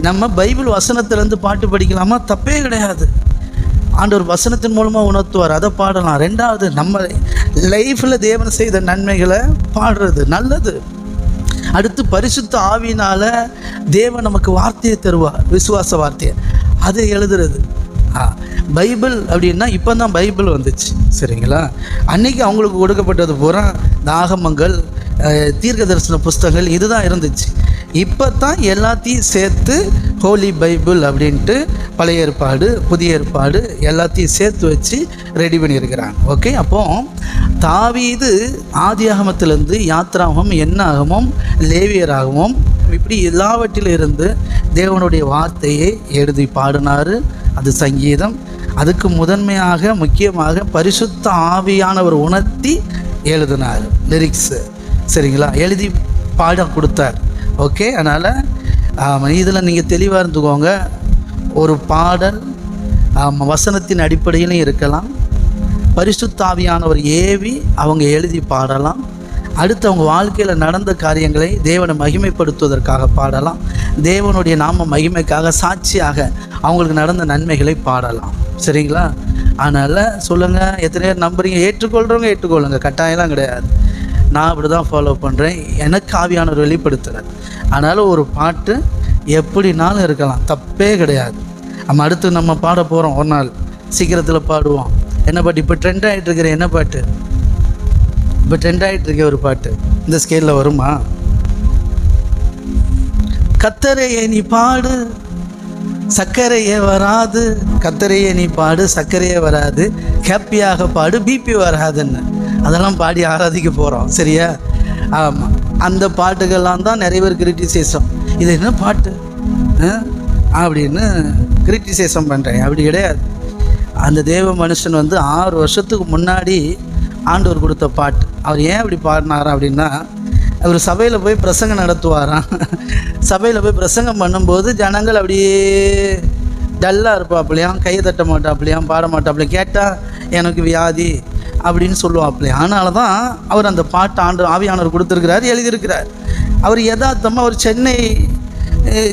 நம்ம பைபிள் வசனத்திலேருந்து பாட்டு படிக்கலாமா? தப்பே கிடையாது. ஆண்டவர் வசனத்தின் மூலமாக உணர்த்துவார். அதை பாடலாம். ரெண்டாவது நம்ம லைஃப்பில் தேவன் செய்த நன்மைகளை பாடுறது. நல்லது. அடுத்து பரிசுத்த ஆவினால் தேவன் நமக்கு வார்த்தையை தருவார். விசுவாச வார்த்தையை. அதை எழுதுறது. ஆ, பைபிள் அப்படின்னா இப்போ தான் பைபிள் வந்துச்சு. சரிங்களா? அன்னைக்கு அவங்களுக்கு கொடுக்கப்பட்டது பூரா தாகமங்கள் தீர்க்க தரிசன புஸ்தகங்கள் இதுதான் இருந்துச்சு. இப்போ தான் எல்லாத்தையும் சேர்த்து ஹோலி பைபிள் அப்படின்ட்டு பழைய ஏற்பாடு புதிய ஏற்பாடு எல்லாத்தையும் சேர்த்து வச்சு ரெடி பண்ணியிருக்கிறாங்க. ஓகே அப்போ தாவீது ஆதி ஆகமத்திலேருந்து யாத்ராகமும் எண்ணாகமம் லேவியராகவும் இப்படி எல்லாவற்றிலிருந்து தேவனுடைய வார்த்தையை எழுதி பாடினார். அது சங்கீதம். அதுக்கு முதன்மையாக முக்கியமாக பரிசுத்த ஆவியானவர் உணர்த்தி எழுதினார். லிரிக்ஸு சரிங்களா? எழுதி பாட கொடுத்தார். ஓகே அதனால் இதில் நீங்கள் தெளிவாக இருந்துக்கோங்க. ஒரு பாடல் வசனத்தின் அடிப்படையிலும் இருக்கலாம். பரிசுத்தாவியானவர் ஏவி அவங்க எழுதி பாடலாம். அடுத்து அவங்க வாழ்க்கையில் நடந்த காரியங்களை தேவனை மகிமைப்படுத்துவதற்காக பாடலாம். தேவனுடைய நாம மகிமைக்காக சாட்சியாக அவங்களுக்கு நடந்த நன்மைகளை பாடலாம். சரிங்களா? அதனால் சொல்லுங்கள் எத்தனை பேர் நம்புறீங்க? ஏற்றுக்கொள்கிறவங்க ஏற்றுக்கொள்ளுங்க. கட்டாயம்லாம் கிடையாது. நான் அப்படி தான் ஃபாலோ பண்ணுறேன் எனக்கு ஆவியானவர் வெளிப்படுத்துகிறார் அதனால் ஒரு பாட்டு எப்படினாலும் இருக்கலாம். தப்பே கிடையாது. நம்ம அடுத்து நம்ம பாட போகிறோம் ஒரு நாள் சீக்கிரத்தில் பாடுவோம். என்ன பாட்டு? இப்போ ட்ரெண்ட் ஆகிட்டு இருக்கிற என்ன பாட்டு? இப்போ ட்ரெண்ட் ஆகிட்டு இருக்க ஒரு பாட்டு. இந்த ஸ்கேலில் வருமா? கத்தரையை நீ பாடு சர்க்கரையே வராது. கத்தரையே நீ பாடு சர்க்கரையே வராது. ஹாப்பியாக பாடு பிபி வராதுன்னு. அதெல்லாம் பாடி ஆராதிக்க போகிறோம் சரியா? ஆமாம் அந்த பாட்டுகள்லாம் தான் நிறைய பேர் கிரிட்டிசைசம் இது என்ன பாட்டு? அப்படின்னு கிரிட்டிசைசம் பண்ணுறேன் அப்படி கிடையாது. அந்த தேவ மனுஷன் வந்து ஆறு வருஷத்துக்கு முன்னாடி ஆண்டவர் கொடுத்த பாட்டு. அவர் ஏன் அப்படி பாடினாரா அப்படின்னா அவர் சபையில் போய் பிரசங்கம் நடத்துவாராம். சபையில் போய் பிரசங்கம் பண்ணும்போது ஜனங்கள் அப்படியே டல்லாக இருப்பாப்லையாம் கையை தட்ட மாட்டாப்லையாம் பாட மாட்டாப்லையும் கேட்டால் எனக்கு வியாதி. அப்படின்னு சொல்லுவாப்லையாம் அதனால தான் அவர் அந்த பாட்டு ஆண்டு ஆவியானவர் கொடுத்துருக்கிறார் எழுதியிருக்கிறார். அவர் யதார்த்தமாக அவர் சென்னை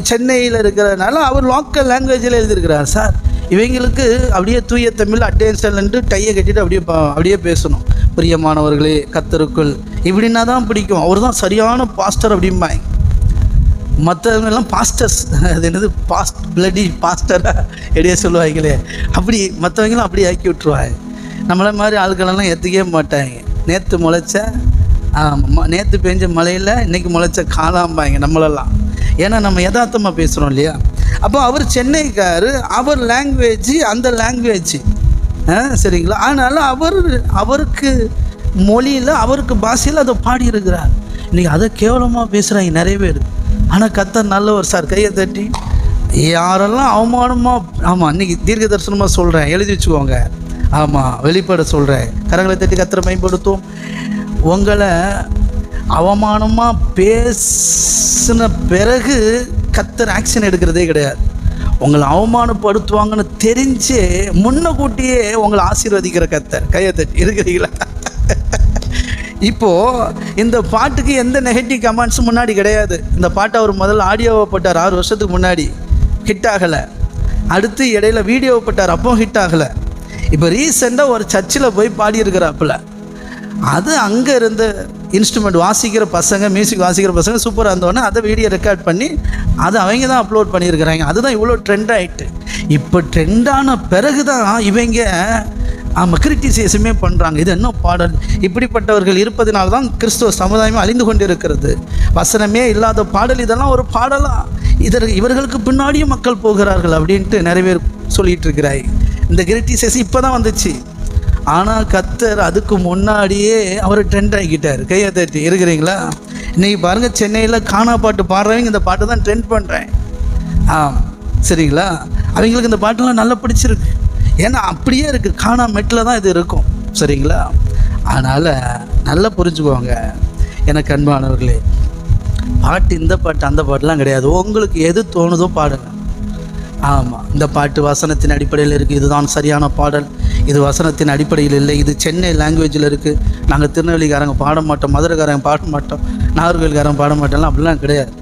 சென்னையில் இருக்கிறதுனால அவர் லோக்கல் லாங்குவேஜில் எழுதியிருக்கிறார் சார். இவங்களுக்கு அப்படியே தூய தமிழ் அட்டென்ஷன்ட்டு டையை கட்டிட்டு அப்படியே அப்படியே பேசணும். பிரியமானவர்களே கத்தருக்குள். இப்படின்னா தான் பிடிக்கும். அவர் தான் சரியான பாஸ்டர் அப்படிம்பாங்க. மற்றவங்க எல்லாம் பாஸ்டர்ஸ் அது என்னது? பாஸ்ட் பிளடி பாஸ்டராக எப்படியே சொல்லுவாங்களே. அப்படி மற்றவங்களும் அப்படி ஆக்கி விட்டுருவாங்க. நம்மளை மாதிரி ஆட்களெல்லாம் ஏற்றுக்கவே மாட்டாங்க. நேற்று முளைச்ச நேற்று பெஞ்ச மழையில் இன்னைக்கு முளைச்ச காலாம்பாங்க நம்மளெல்லாம். ஏன்னா நம்ம யதார்த்தமாக பேசுகிறோம் இல்லையா? அப்போ அவர் சென்னைக்கார் அவர் லாங்குவேஜ் அந்த லாங்குவேஜ் சரிங்களா? அதனால் அவர் அவருக்கு மொழியில் அவருக்கு பாஷையில் அதை பாடியிருக்கிறார். இன்றைக்கி அதை கேவலமாக பேசுகிறாங்க நிறைய பேர். ஆனால் கத்தர் நல்லவர் சார். கையை தட்டி யாரெல்லாம் அவமானமாக ஆமாம் இன்னைக்கு தீர்க்க தரிசனமாக சொல்கிறேன் எழுதி வச்சுக்கோங்க. ஆமாம் வெளிப்பட சொல்கிறேன் கரங்களை தட்டி கத்தரை மேம்படுத்தும் உங்களை அவமானமாக பேசின பிறகு கத்தர் ஆக்ஷன் எடுக்கிறதே கிடையாது. உங்களை அவமானப்படுத்துவாங்கன்னு தெரிஞ்சே முன்ன கூட்டியே உங்களை ஆசீர்வதிக்கிற கத்தர். கையை தட்டி இருக்கிறீங்களா? இப்போது இந்த பாட்டுக்கு எந்த நெகட்டிவ் கமெண்ட்ஸும் முன்னாடி கிடையாது. இந்த பாட்டை அவர் முதல்ல ஆடியோவை போட்டார். ஆறு வருஷத்துக்கு முன்னாடி. ஹிட் ஆகலை. அடுத்து இடையில வீடியோவை போட்டார். அப்போ ஹிட் ஆகலை. இப்போ ரீசெண்டாக ஒரு சர்ச்சில் போய் பாடியிருக்கிறாப்புல. அது அங்கே இருந்த இன்ஸ்ட்ருமெண்ட் வாசிக்கிற பசங்க மியூசிக் வாசிக்கிற பசங்க சூப்பராக இருந்தோடனே அதை வீடியோ ரெக்கார்ட் பண்ணி அதை அவங்க தான் அப்லோட் பண்ணியிருக்கிறாங்க. அதுதான் இவ்வளோ ட்ரெண்ட் ஆயிட்டு. இப்போ ட்ரெண்டான பிறகு தான் இவங்க ஆமாம் கிரிட்டிசைஸுமே பண்ணுறாங்க இது என்ன பாடல்? இப்படிப்பட்டவர்கள் இருப்பதனால தான் கிறிஸ்துவ சமுதாயமே அழிந்து கொண்டு இருக்கிறது வசனமே இல்லாத பாடல் இதெல்லாம் ஒரு பாடலாக இதற்கு இவர்களுக்கு பின்னாடியும் மக்கள் போகிறார்கள் அப்படின்ட்டு நிறைய பேர் சொல்லிகிட்டு இருக்கிறாய். இந்த கிரிட்டிசைஸ் இப்போ தான் வந்துச்சு. ஆனால் கத்தர் அதுக்கு முன்னாடியே அவர் ட்ரெண்ட் ஆகிக்கிட்டார் கையை தட்டி இருக்கிறீங்களா? இன்னைக்கு பாருங்கள் சென்னையில் கானா பாட்டு பாடுறவங்க இந்த பாட்டு தான் ட்ரெண்ட் பண்ணுறேன் ஆ சரிங்களா? அவங்களுக்கு இந்த பாட்டெல்லாம் நல்லா பிடிச்சிருக்கு. ஏன்னா அப்படியே இருக்குது காணா மெட்டில் தான் இது இருக்கும். சரிங்களா? அதனால் நல்லா புரிஞ்சுக்கோங்க. எனக்கு அன்பானவர்களே பாட்டு இந்த பாட்டு அந்த பாட்டுலாம் கிடையாது. உங்களுக்கு எது தோணுதோ பாடுங்க. ஆமாம் இந்த பாட்டு வசனத்தின் அடிப்படையில் இருக்குது இதுதான் சரியான பாடல். இது வசனத்தின் அடிப்படையில் இல்லை. இது சென்னை லாங்குவேஜில் இருக்குது நாங்கள் திருநெல்வேலிக்காரங்க பாட மாட்டோம் மதுரைக்காரங்க பாட மாட்டோம் நாகர்கோவில்காரங்க பாட மாட்டோம்லாம் அப்படிலாம் கிடையாது.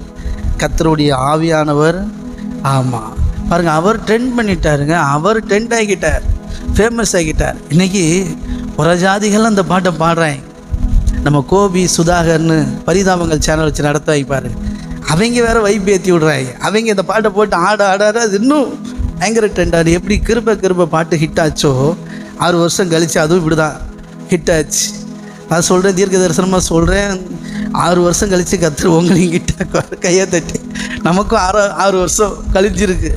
கத்தருடைய ஆவியானவர் ஆமாம் பாருங்கள் அவர் ட்ரெண்ட் பண்ணிட்டாருங்க. அவர் ட்ரெண்ட் ஆகிட்டார். ஃபேமஸ் ஆகிட்டார். இன்றைக்கி புற ஜாதிகள் அந்த பாட்டை பாடுறாங்க. நம்ம கோபி சுதாகர்னு பரிதாபங்கள் சேனல் வச்சு நடத்த வைப்பாரு அவங்க வேற வைப் ஏற்றி விடுறாங்க. அவங்க இந்த பாட்டை போட்டு ஆட ஆட ஆட அது இன்னும் பயங்கர ட்ரெண்ட் எப்படி கிருப கிருப பாட்டு ஹிட் ஆச்சோ ஆறு வருஷம் கழிச்சு அதுவும் இப்படி தான் ஹிட் ஆச்சு. நான் சொல்கிறேன் தீர்க்க தரிசனமாக சொல்கிறேன் ஆறு வருஷம் கழித்து கத்துரு உங்களையும் ஹிட் கையை தட்டி. நமக்கும் ஆறு ஆறு வருஷம் கழிஞ்சிருக்கு.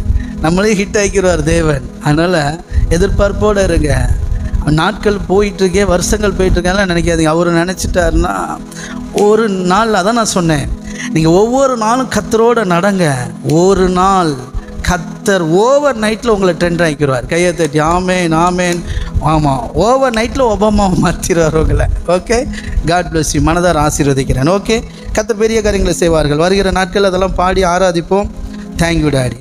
நம்மளையும் ஹிட் ஆக்கிடுவார் தேவன். அதனால் எதிர்பார்ப்போடு இருங்க. நாட்கள் போயிட்டுருக்கே வருஷங்கள் போயிட்டுருக்கேன்லாம் நினைக்காதீங்க. அவர் நினச்சிட்டாருன்னா ஒரு நாள் அதான் நான் சொன்னேன். நீங்கள் ஒவ்வொரு நாளும் கத்தரோட நடங்க. ஒரு நாள் கத்தர் ஓவர் நைட்டில் உங்களை ட்ரெண்ட் ஆக்கிடுவார். கையை தட்டி ஆமேன் ஆமேன். ஆமாம் ஓவர் நைட்டில் ஒபாமாவை மாற்றிடுவார் உங்களை. ஓகே? காட் பிளஸ் யூ மனதார் ஆசீர்வதிக்கிறேன். ஓகே? கத்தர் பெரிய காரியங்களை செய்வார்கள். வருகிற நாட்கள் அதெல்லாம் பாடி ஆராதிப்போம். Thank you daddy